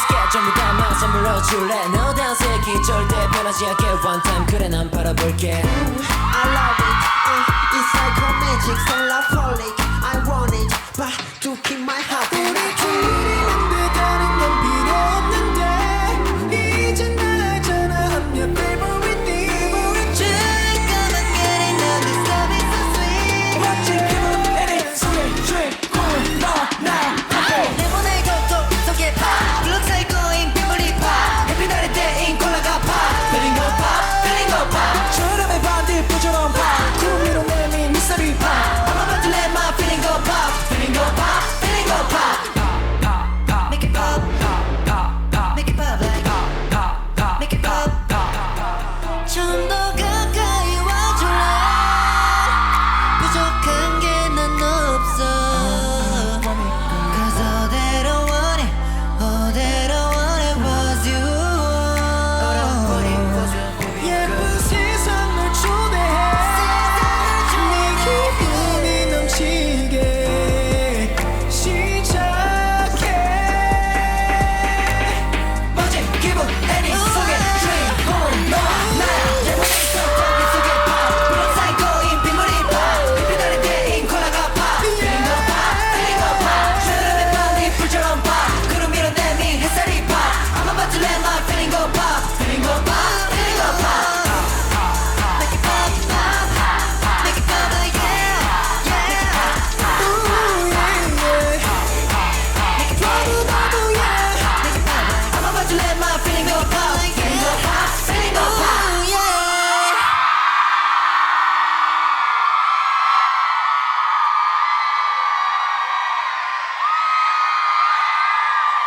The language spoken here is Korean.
우습게 전부 다 맞선물로 줄래? 너 단색이 절대 변하지 않게 One time. 그래 난 바라볼게. I love it.